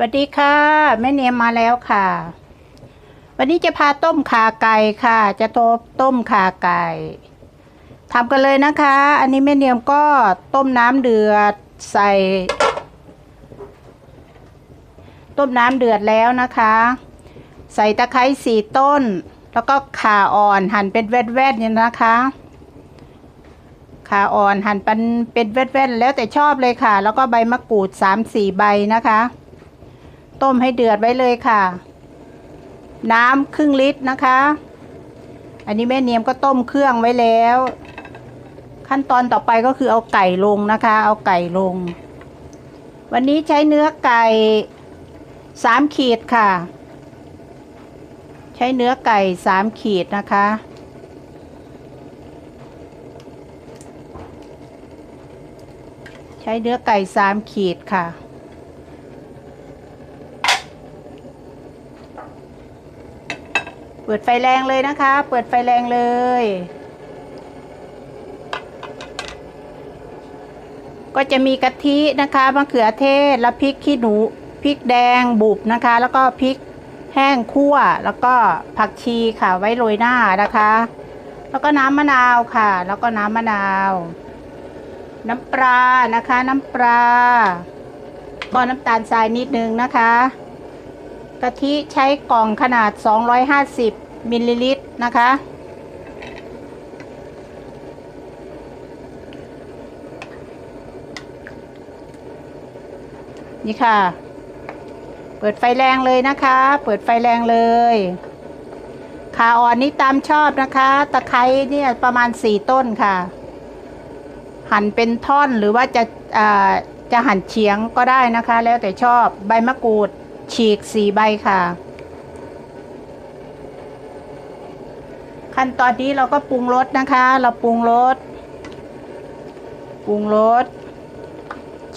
สวัสดีค่ะแม่เนียมมาแล้วค่ะ วันนี้จะพาต้มขาไก่ค่ะ จะโทต้มขาไก่ทำกันเลยนะคะ อันนี้แม่เนียมก็ต้มน้ำเดือดใส่ ต้มน้ำเดือดแล้วนะคะ ใส่ตะไคร้สี่ต้น แล้วก็ขาอ่อนหั่นเป็นแว่นๆเนี่ยนะคะขาอ่อนหั่นเป็นเป็นแว่นๆแล้วแต่ชอบเลยค่ะ แล้วก็ใบมะกรูดสามสี่ใบนะคะ ต้มให้เดือดไว้เลยค่ะ น้ำครึ่งลิตรนะคะ อันนี้แม่เนียมก็ต้มเครื่องไว้แล้ว ขั้นตอนต่อไปก็คือเอาไก่ลงนะคะ เอาไก่ลง วันนี้ใช้เนื้อไก่สามขีดค่ะ ใช้เนื้อไก่สามขีดนะคะใช้เนื้อไก่สามขีดค่ะ เปิดไฟแรงเลยนะคะ เปิดไฟแรงเลย ก็จะมีกะทินะคะมะเขือเทศแล้วพริกขี้หนูพริกแดงบุบนะคะ แล้วก็พริกแห้งคั่ว แล้วก็ผักชีค่ะไว้โรยหน้านะคะ แล้วก็น้ำมะนาวค่ะ แล้วก็น้ำมะนาว น้ำปลานะคะ น้ำปลาก็น้ำตาลทรายนิดนึงนะคะ กะทิใช้กล่องขนาด 250 มิลลิลิตรนะคะ นี่ค่ะ เปิดไฟแรงเลยนะคะ เปิดไฟแรงเลยขาอ่อนนี้ตามชอบนะคะ ตะไคร้เนี่ยประมาณ 4 ต้นค่ะ หั่นเป็นท่อนหรือว่าจะจะหั่นเฉียงก็ได้นะคะ แล้วแต่ชอบใบมะกรูด ฉีกสี่ใบค่ะ ขั้นตอนนี้เราก็ปรุงรสนะคะ เราปรุงรสปรุงรส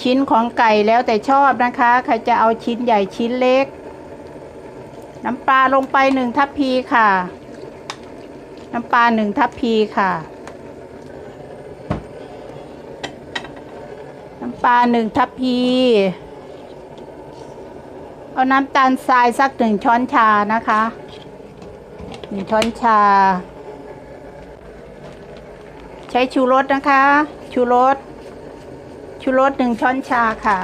ชิ้นของไก่แล้วแต่ชอบนะคะ ใครจะเอาชิ้นใหญ่ชิ้นเล็ก น้ำปลาลงไปหนึ่งทัพพีค่ะ น้ำปลาหนึ่งทัพพีค่ะ น้ำปลาหนึ่งทัพพี เอาน้ำตาลทรายสักหนึ่งช้อนชานะคะหนึ่งช้อนชา ใช้ชูรสนะคะ ชูรสชูรสหนึ่งช้อนชาค่ะ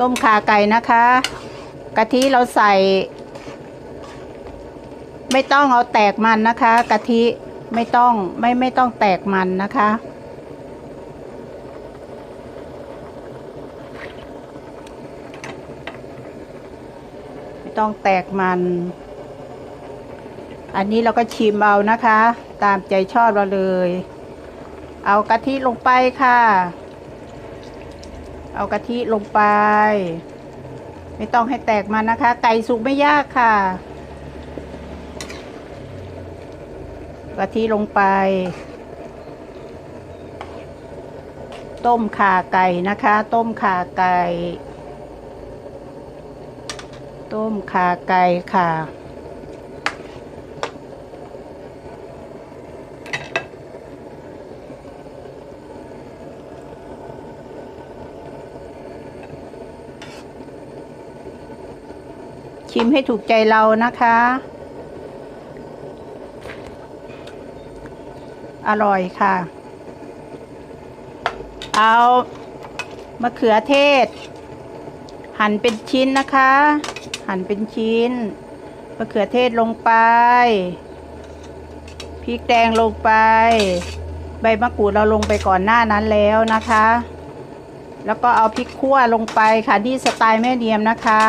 ต้มขาไก่นะคะ กะทิเราใส่ ไม่ต้องเอาแตกมันนะคะ กะทิ ไม่ต้องไม่ไม่ต้องแตกมันนะคะ ไม่ต้องแตกมัน อันนี้เราก็ชิมเอานะคะ ตามใจชอบเราเลย เอากะทิลงไปค่ะ เอากะทิลงไป ไม่ต้องให้แตกมันนะคะ ไก่สุกไม่ยากค่ะ กะทิลงไป ต้มข่าไก่นะคะ ต้มข่าไก่ ต้มข่าไก่ค่ะชิมให้ถูกใจเรานะคะ อร่อยค่ะ เอามะเขือเทศ หั่นเป็นชิ้นนะคะ หั่นเป็นชิ้นมะเขือเทศลงไปพริกแดงลงไป ใบมะกรูดเราลงไปก่อนหน้านั้นแล้วนะคะ แล้วก็เอาพริกขั่วลงไปค่ะที่สไตล์แม่เดียมนะคะ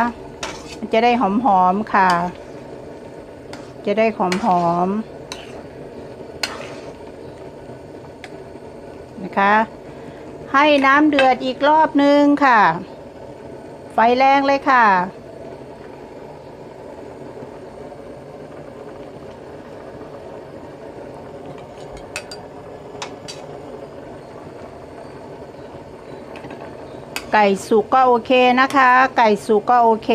มันจะได้หอมๆค่ะ จะได้หอมๆ นะคะ ให้น้ำเดือดอีกรอบนึงค่ะ ไฟแรงเลยค่ะ ไก่สุกก็โอเคนะคะ ไก่สุกก็โอเค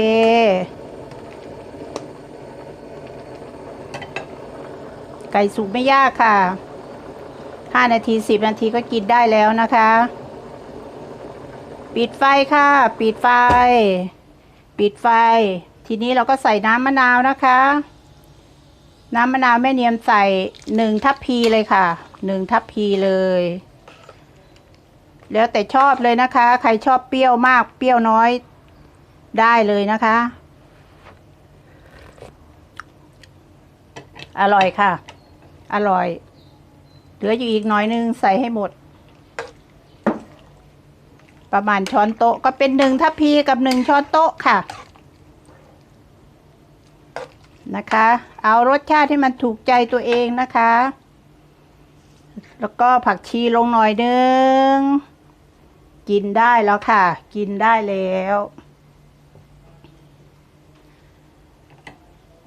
ไก่สุกไม่ยากค่ะ ห้านาทีสิบนาทีก็กินได้แล้วนะคะ ปิดไฟค่ะ ปิดไฟ ปิดไฟ ทีนี้เราก็ใส่น้ำมะนาวนะคะ น้ำมะนาวแม่เนียมใส่หนึ่งทัพพีเลยค่ะหนึ่งทัพพีเลย แล้วแต่ชอบเลยนะคะ ใครชอบเปรี้ยวมากเปรี้ยวน้อยได้เลยนะคะ อร่อยค่ะ อร่อย ลืออยู่อีกน้อยนึงใส่ให้หมด ประมาณช้อนโต๊ะก็เป็นหนึ่งทัพพีกับหนึ่งช้อนโต๊ะค่ะ นะคะ เอารสชาติให้มันถูกใจตัวเองนะคะ แล้วก็ผักชีลงหน่อยนึง กินได้แล้วค่ะ กินได้แล้ว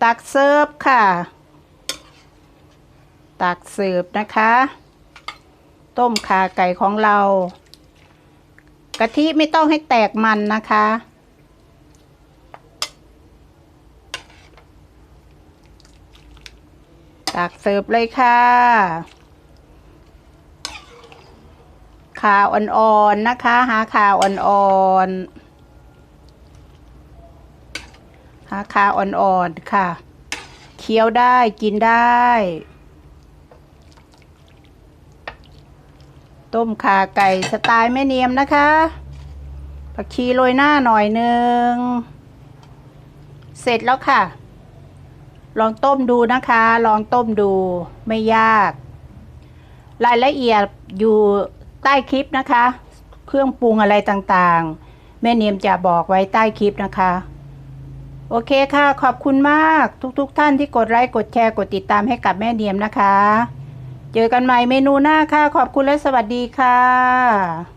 ตักเสิร์ฟค่ะ ตักเสิร์ฟนะคะ ต้มขาไก่ของเรา กะทิไม่ต้องให้แตกมันนะคะ ตักเสิร์ฟเลยค่ะข่าวอ่อนๆนะคะ หาข่าวอ่อนๆหาข่าวอ่อนๆค่ะ เคี้ยวได้กินได้ ต้มขาไก่สไตล์แม่เนียมนะคะ ผักชีโรยหน้าหน่อยหนึ่ง เสร็จแล้วค่ะ ลองต้มดูนะคะ ลองต้มดูไม่ยาก รายละเอียดอยู่ใต้คลิปนะคะ เครื่องปรุงอะไรต่างๆ แม่เนียมจะบอกไว้ใต้คลิปนะคะโอเคค่ะ ขอบคุณมากทุกๆทท่านที่กดไลค์ กดแชร์ กดติดตามให้กับแม่เนียมนะคะ เจอกันใหม่เมนูหน้าค่ะ ขอบคุณและสวัสดีค่ะ